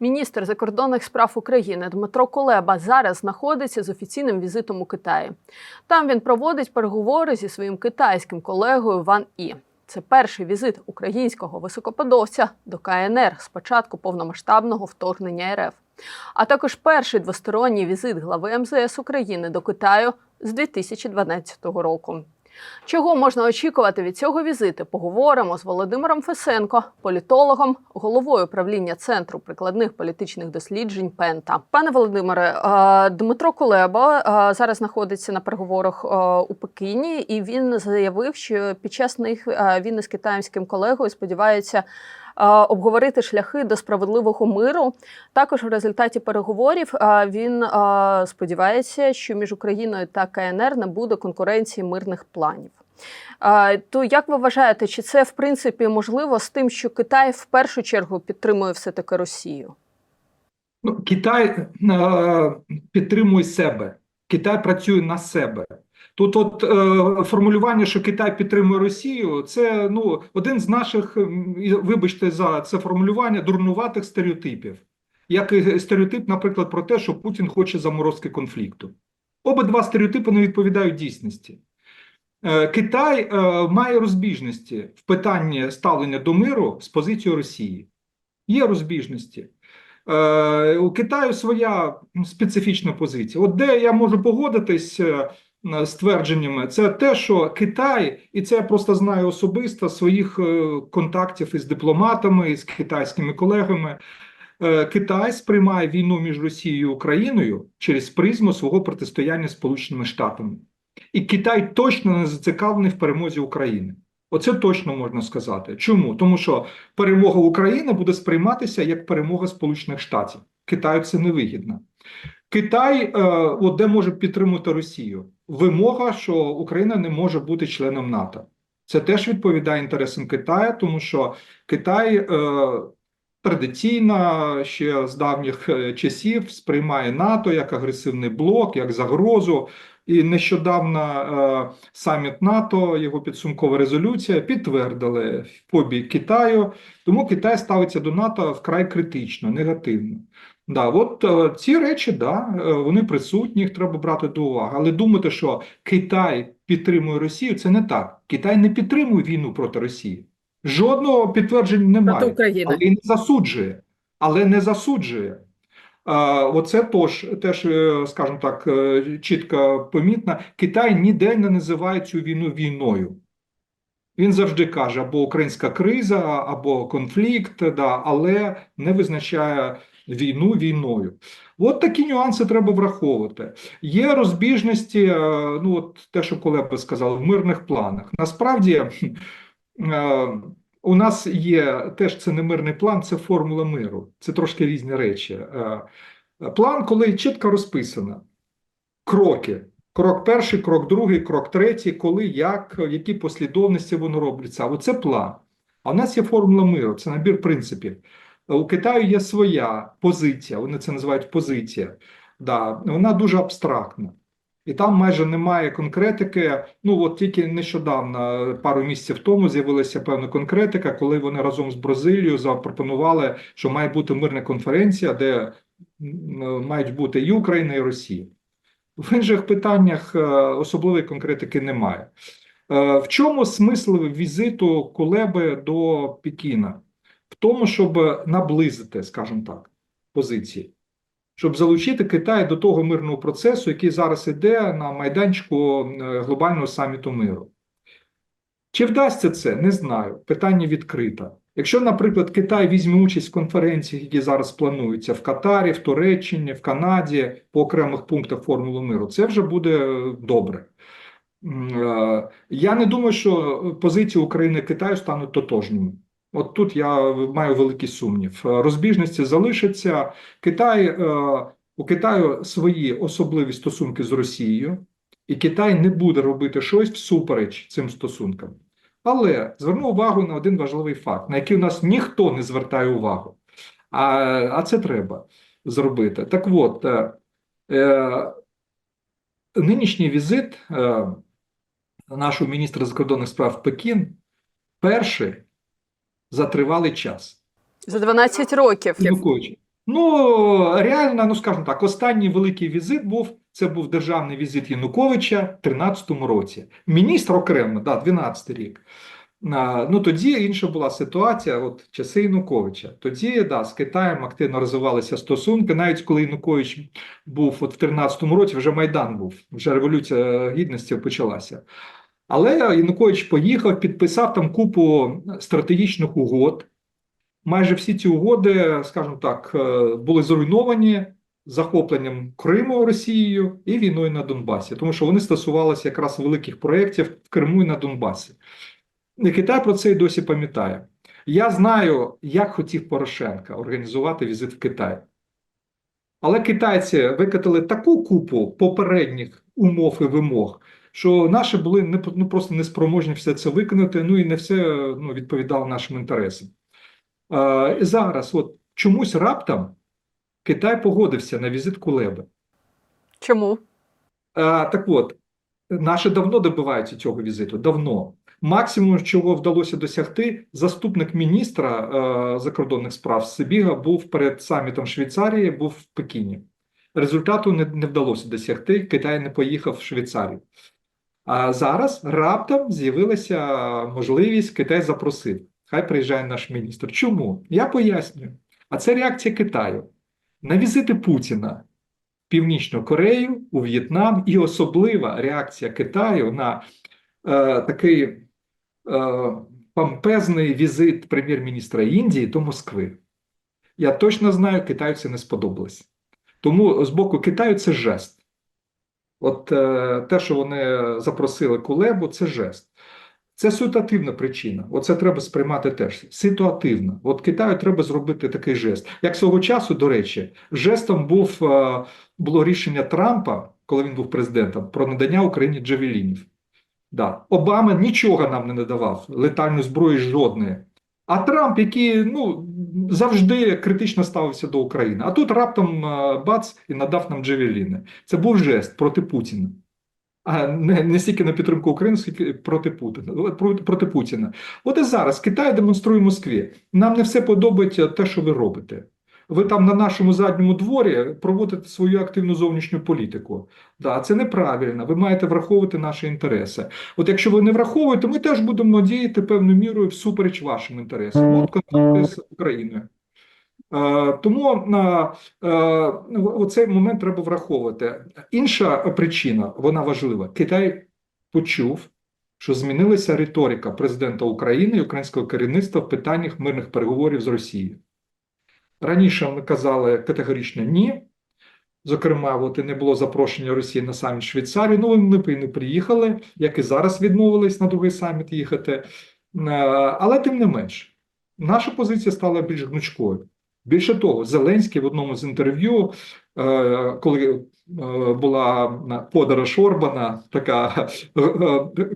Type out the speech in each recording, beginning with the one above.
Міністр закордонних справ України Дмитро Кулеба зараз знаходиться з офіційним візитом у Китаї. Там він проводить переговори зі своїм китайським колегою Ван І. Це перший візит українського високопосадовця до КНР з початку повномасштабного вторгнення РФ, а також перший двосторонній візит глави МЗС України до Китаю з 2012 року. Чого можна очікувати від цього візиту? Поговоримо з Володимиром Фесенко, політологом, головою правління Центру прикладних політичних досліджень Пента. Пане Володимире, е, Дмитро Кулеба е, зараз знаходиться на переговорах е, у Пекіні, і він заявив, що під час них він із китаємським колегою сподівається. Обговорити шляхи до справедливого миру. Також в результаті переговорів він сподівається, що між Україною та КНР не буде конкуренції мирних планів. То як ви вважаєте, чи це в принципі можливо з тим, що Китай в першу чергу підтримує все таки Росію? Ну, Китай підтримує себе. Китай працює на себе. Тут, от е, формулювання, що Китай підтримує Росію, це ну один з наших, вибачте за це формулювання, дурнуватих стереотипів. Як і стереотип, наприклад, про те, що Путін хоче заморозки конфлікту. Обидва стереотипи не відповідають дійсності. Е, Китай е, має розбіжності в питанні ставлення до миру з позицією Росії. Є розбіжності. Е, У Китаю своя специфічна позиція. От де я можу погодитись е, з твердженнями, це те, що Китай, і це я просто знаю особисто своїх е, контактів із дипломатами, з китайськими колегами. е, Китай сприймає війну між Росією і Україною через призму свого протистояння Сполученими Штатами. І Китай точно не зацікавлений в перемозі України. Оце точно можна сказати. Чому? Тому що перемога України буде сприйматися як перемога Сполучених Штатів. Китаю це невигідно. Китай, е, от де може підтримати Росію? Вимога, що Україна не може бути членом НАТО. Це теж відповідає інтересам Китаю, тому що Китай е, традиційно ще з давніх е, часів сприймає НАТО як агресивний блок, як загрозу. І нещодавно е, саміт НАТО, його підсумкова резолюція підтвердили в побік Китаю. Тому Китай ставиться до НАТО вкрай критично, негативно. Да, от е, ці речі, да, е, вони присутні, їх треба брати до уваги. Але думати, що Китай підтримує Росію, це не так. Китай не підтримує війну проти Росії. Жодного підтвердження немає. Але і не засуджує. Але не засуджує. Оце тож, теж, е, скажімо так, е, чітко помітно. Китай ніде не називає цю війну війною. Він завжди каже або українська криза, або конфлікт, да, але не визначає війну війною. От такі нюанси треба враховувати. Є розбіжності, е, ну от те, що Колеба сказав, в мирних планах. Насправді у нас є теж це не мирний план, це формула миру. Це трошки різні речі. Е, План, коли чітко розписано кроки. Крок перший, крок другий, крок третій, коли, як, в якій послідовності воно робиться. А оце план. А у нас є формула миру, це набір принципів. У Китаю є своя позиція, вони це називають позиція. Да, вона дуже абстрактна. І там майже немає конкретики. Ну от тільки нещодавно, пару місяців тому, з'явилася певна конкретика, коли вони разом з Бразилією запропонували, що має бути мирна конференція, де мають бути і Україна, і Росія. В інших питаннях е, особливої конкретики немає. Е, В чому смисл візиту Кулеби до Пекіна? В тому, щоб наблизити, скажімо так, позиції, щоб залучити Китай до того мирного процесу, який зараз іде на майданчику е, глобального саміту миру. Чи вдасться це? Не знаю. Питання відкрите. Якщо, наприклад, Китай візьме участь в конференціях, які зараз плануються в Катарі, в Туреччині, в Канаді по окремих пунктах формули миру, це вже буде е, добре. Е, Я не думаю, що позиції України і Китаю стануть тотожними. От тут я маю великий сумнів. Е, Розбіжності залишаться. Китай е, у Китаю свої особливі стосунки з Росією, і Китай не буде робити щось всупереч цим стосункам. Але зверну увагу на один важливий факт, на який у нас ніхто не звертає увагу. А, а це треба зробити. Так от, е, е, нинішній візит е, нашого міністра закордонних справ Пекін перший за тривалий час. За 12 років. Ну, реально, ну скажімо так, останній великий візит був. Це був державний візит Януковича в 13-му році. Міністр окремо, да, 12-й рік. Ну тоді інша була ситуація, от часи Януковича. Тоді да, з Китаєм активно розвивалися стосунки. Навіть коли Янукович був от в 13-му році, вже Майдан був, вже революція гідності почалася. Але Янукович поїхав, підписав там купу стратегічних угод. Майже всі ці угоди, скажімо так, е, були зруйновані захопленням Криму Росією і війною на Донбасі, тому що вони стосувалися якраз великих проєктів в Криму і на Донбасі. І Китай про це і досі пам'ятає. Я знаю, як хотів Порошенка організувати візит в Китай. Але китайці викатали таку купу попередніх умов і вимог, що наші були не, ну, просто неспроможні все це виконати, ну і не все ну, відповідало нашим інтересам. Е, і зараз, от чомусь раптом Китай погодився на візит Кулеби. Чому? Е, так от, наші давно добиваються цього візиту. Давно. Максимум, чого вдалося досягти, заступник міністра е, закордонних справ Сибіга був перед самітом Швейцарії, був в Пекіні. Результату не, не вдалося досягти. Китай не поїхав в Швейцарію. А зараз раптом з'явилася можливість, Китай запросив. Хай приїжджає наш міністр. Чому? Я пояснюю. А це реакція Китаю на візити Путіна в Північну Корею, у В'єтнам, і особлива реакція Китаю на е, такий е, помпезний візит прем'єр-міністра Індії до Москви. Я точно знаю, Китаю це не сподобалось. Тому з боку Китаю це жест. От е, те, що вони запросили Кулебу, це жест. Це ситуативна причина. Оце треба сприймати теж. Ситуативна. От Китаю треба зробити такий жест. Як свого часу, до речі, жестом був е, було рішення Трампа, коли він був президентом, про надання Україні джавелінів. Да. Обама нічого нам не надавав, летальної зброї жодної. А Трамп, який ну, завжди критично ставився до України. А тут раптом е, бац і надав нам Джевеліни. Це був жест проти Путіна. А не, не стільки на підтримку України, скільки проти Путіна. Проти, проти Путіна. От і зараз Китай демонструє Москві. Нам не все подобається те, що ви робите. Ви там на нашому задньому дворі проводите свою активну зовнішню політику. Да, це неправильно. Ви маєте враховувати наші інтереси. От якщо ви не враховуєте, ми теж будемо діяти певною мірою всупереч вашим інтересам. От контакти з Україною. Е, Тому на цей момент треба враховувати. Інша причина, вона важлива. Китай почув, що змінилася риторика президента України і українського керівництва в питаннях мирних переговорів з Росією. Раніше ми казали категорично ні. Зокрема, от і не було запрошення Росії на саміт Швейцарії. Ну, ми б і не приїхали, як і зараз відмовились на другий саміт їхати. Е, Але тим не менш, наша позиція стала більш гнучкою. Більше того, Зеленський в одному з інтерв'ю, е, коли е, була подорож Орбана, така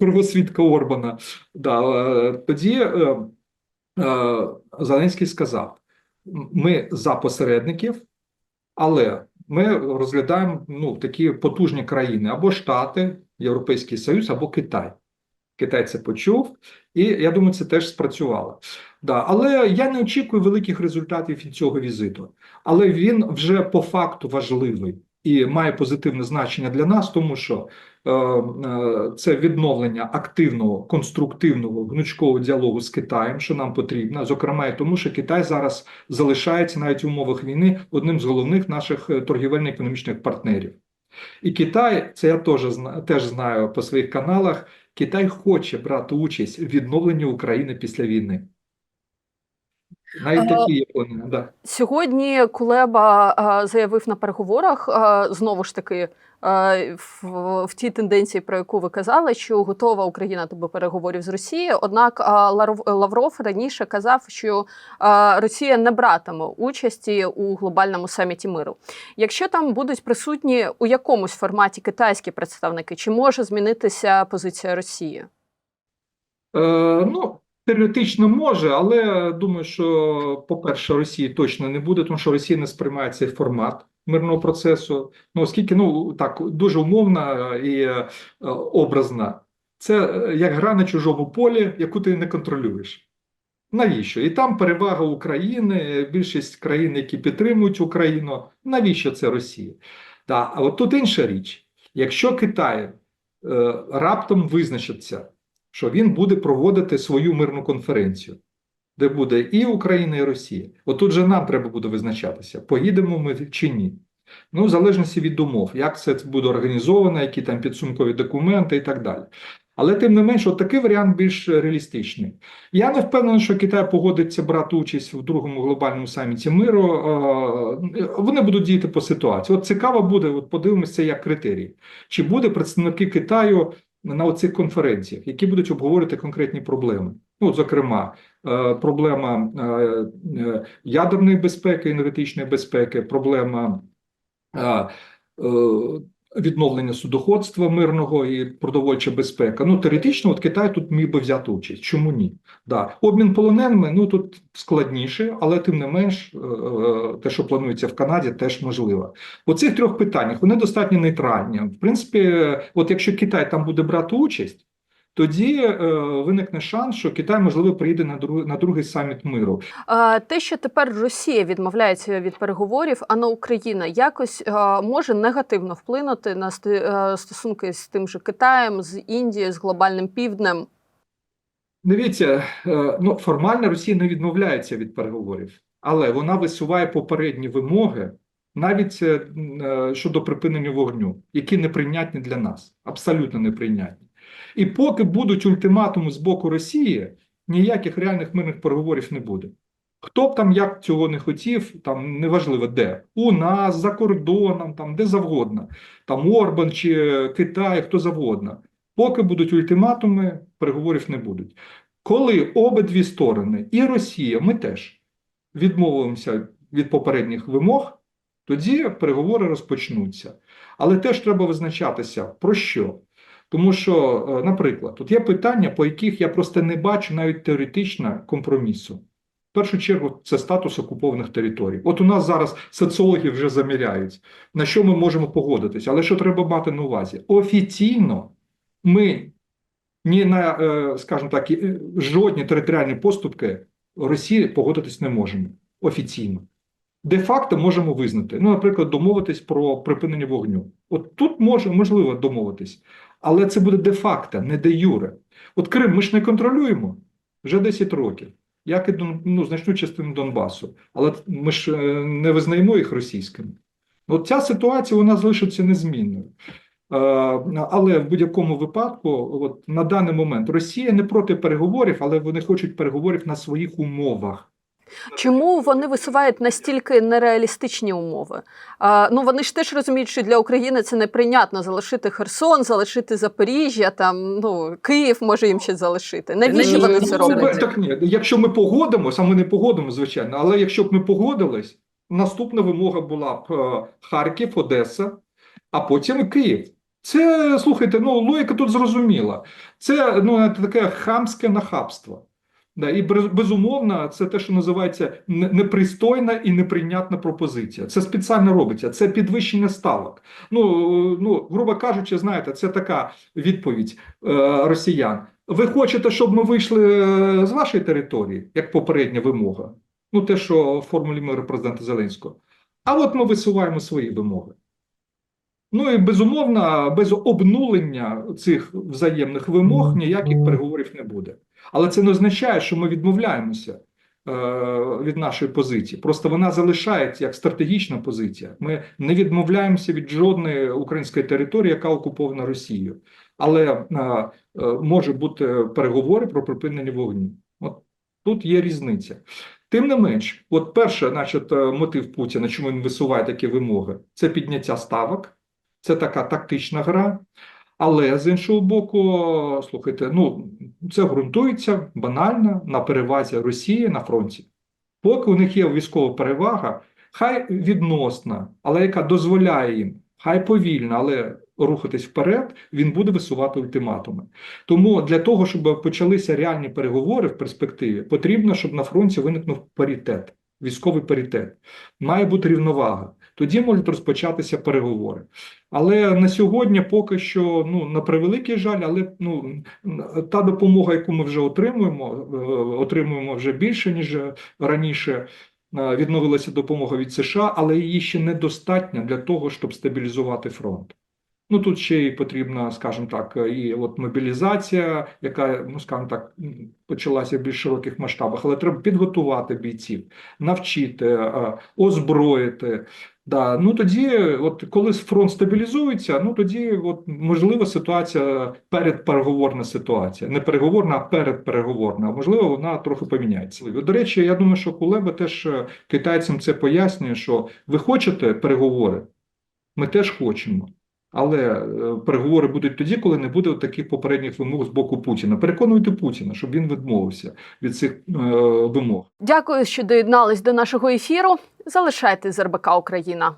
кругосвідка Орбана, тоді Зеленський сказав: ми за посередників, але ми розглядаємо ну, такі потужні країни або Штати, Європейський Союз, або Китай. Китай це почув, і я думаю, це теж спрацювало. Да, Але я не очікую великих результатів від цього візиту. Але він вже по факту важливий і має позитивне значення для нас, тому що е, е, це відновлення активного, конструктивного гнучкового діалогу з Китаєм, що нам потрібно, зокрема і тому, що Китай зараз залишається навіть в умовах війни одним з головних наших торгівельно-економічних партнерів. І Китай, це я теж теж знаю по своїх каналах. Китай хоче брати участь в відновленні України після війни. Навіть такі Японії, да. Сьогодні Кулеба заявив на переговорах знову ж таки в, тій тенденції, про яку ви казали, що готова Україна до переговорів з Росією. Однак Лавров раніше казав, що Росія не братиме участі у глобальному саміті миру. Якщо там будуть присутні у якомусь форматі китайські представники, чи може змінитися позиція Росії? Е, ну, Теоретично може, але думаю, що, по-перше, Росії точно не буде, тому що Росія не сприймає цей формат мирного процесу. Ну, оскільки ну так дуже умовна і е, образна, це як гра на чужому полі, яку ти не контролюєш. Навіщо? І там перевага України, більшість країн, які підтримують Україну. Навіщо це Росія? Да. А от тут інша річ: якщо Китай е, раптом визначиться, що він буде проводити свою мирну конференцію, де буде і Україна, і Росія, от тут же нам треба буде визначатися, поїдемо ми чи ні. Ну, в залежності від умов, як це буде організовано, які там підсумкові документи і так далі. Але тим не менш, такий варіант більш реалістичний. Я не впевнений, що Китай погодиться брати участь в другому глобальному саміті миру. Вони будуть діяти по ситуації. От цікаво буде, от подивимося як критерії. Чи буде представники Китаю на оцих конференціях, які будуть обговорити конкретні проблеми? Ну, зокрема, е, проблема е, е, ядерної безпеки, енергетичної безпеки, проблема відновлення судоходства мирного і продовольча безпека. Ну, теоретично, от Китай тут міг би взяти участь. Чому ні? Да. Обмін полоненими, ну тут складніше, але тим не менш, е, е, те, що планується в Канаді, теж можливо. У цих трьох питаннях вони достатньо нейтральні. В принципі, от якщо Китай там буде брати участь. Тоді е, виникне шанс, що Китай можливо приїде на друг, на другий саміт миру. Е, Те, що тепер Росія відмовляється від переговорів, а не Україна якось е, може негативно вплинути на е, стосунки з тим же Китаєм, з Індією, з глобальним півднем. Дивіться, е, ну формально Росія не відмовляється від переговорів, але вона висуває попередні вимоги навіть щодо припинення вогню, які неприйнятні для нас, абсолютно неприйнятні. І поки будуть ультиматуми з боку Росії, ніяких реальних мирних переговорів не буде. Хто б там як цього не хотів, там неважливо де, у нас, за кордоном, там де завгодно, там Орбан чи Китай, хто завгодно. Поки будуть ультиматуми, переговорів не будуть. Коли обидві сторони, і Росія, ми теж відмовимося від попередніх вимог, тоді переговори розпочнуться. Але теж треба визначатися про що. Тому що, е, наприклад, тут є питання, по яких я просто не бачу навіть теоретично компромісу. В першу чергу, це статус окупованих територій. От у нас зараз соціологи вже заміряють, на що ми можемо погодитися. Але що треба мати на увазі? Офіційно ми ні на, е, скажімо так, жодні територіальні поступки Росії погодитись не можемо офіційно. Де-факто можемо визнати, ну, наприклад, домовитись про припинення вогню. От тут може можливо домовитись, але це буде де-факто, не де-юре. От Крим ми ж не контролюємо вже 10 років, як і ну, значну частину Донбасу, але ми ж е, не визнаємо їх російськими. От ця ситуація вона залишиться незмінною. Е, Але в будь-якому випадку, от на даний момент Росія не проти переговорів, але вони хочуть переговорів на своїх умовах. Чому вони висувають настільки нереалістичні умови? А, ну вони ж теж розуміють, що для України це неприйнятно залишити Херсон, залишити Запоріжжя, там ну Київ може їм ще залишити. Навіщо вони це роблять? Так ні, якщо ми погодимося, а ми не погодимо, звичайно, але якщо б ми погодились, наступна вимога була б е, Харків, Одеса, а потім і Київ. Це слухайте, ну логіка тут зрозуміла. Це ну таке хамське нахабство. Да, і безумовно, це те, що називається непристойна і неприйнятна пропозиція. Це спеціально робиться, це підвищення ставок. Ну, ну грубо кажучи, знаєте, це така відповідь е, росіян. Ви хочете, щоб ми вийшли е, з вашої території, як попередня вимога? Ну, те, що в формулі миру президента Зеленського. А от ми висуваємо свої вимоги. Ну і безумовно, без обнулення цих взаємних вимог ніяких переговорів не буде. Але це не означає, що ми відмовляємося е, від нашої позиції. Просто вона залишається як стратегічна позиція. Ми не відмовляємося від жодної української території, яка окупована Росією. Але е, е, може бути переговори про припинення вогню. От тут є різниця. Тим не менш, от перше, значить, мотив Путіна, чому він висуває такі вимоги, це підняття ставок, це така тактична гра. Але з іншого боку, слухайте, ну це ґрунтується банально на перевазі Росії на фронті. Поки у них є військова перевага, хай відносна, але яка дозволяє їм, хай повільно, але рухатись вперед, він буде висувати ультиматуми. Тому для того, щоб почалися реальні переговори в перспективі, потрібно, щоб на фронті виникнув паритет, військовий паритет. Має бути рівновага. Тоді можуть розпочатися переговори. Але на сьогодні поки що, ну на превеликий жаль, але ну та допомога, яку ми вже отримуємо, е, отримуємо вже більше ніж раніше. Е, Відновилася допомога від США, але її ще недостатньо для того, щоб стабілізувати фронт. Ну тут ще й потрібна, скажімо так, і от мобілізація, яка, ну скажімо так, почалася в більш широких масштабах, але треба підготувати бійців, навчити, е, озброїти. Да, ну тоді, от коли фронт стабілізується, ну тоді, от можливо, ситуація передпереговорна ситуація, не переговорна, а передпереговорна. Можливо, вона трохи поміняється. До речі, я думаю, що Кулеба теж е, китайцям це пояснює, що ви хочете переговори, ми теж хочемо. Але е, переговори будуть тоді, коли не буде таких попередніх вимог з боку Путіна. Переконуйте Путіна, щоб він відмовився від цих е, вимог. Дякую, що доєднались до нашого ефіру. Залишайте з РБК Україна.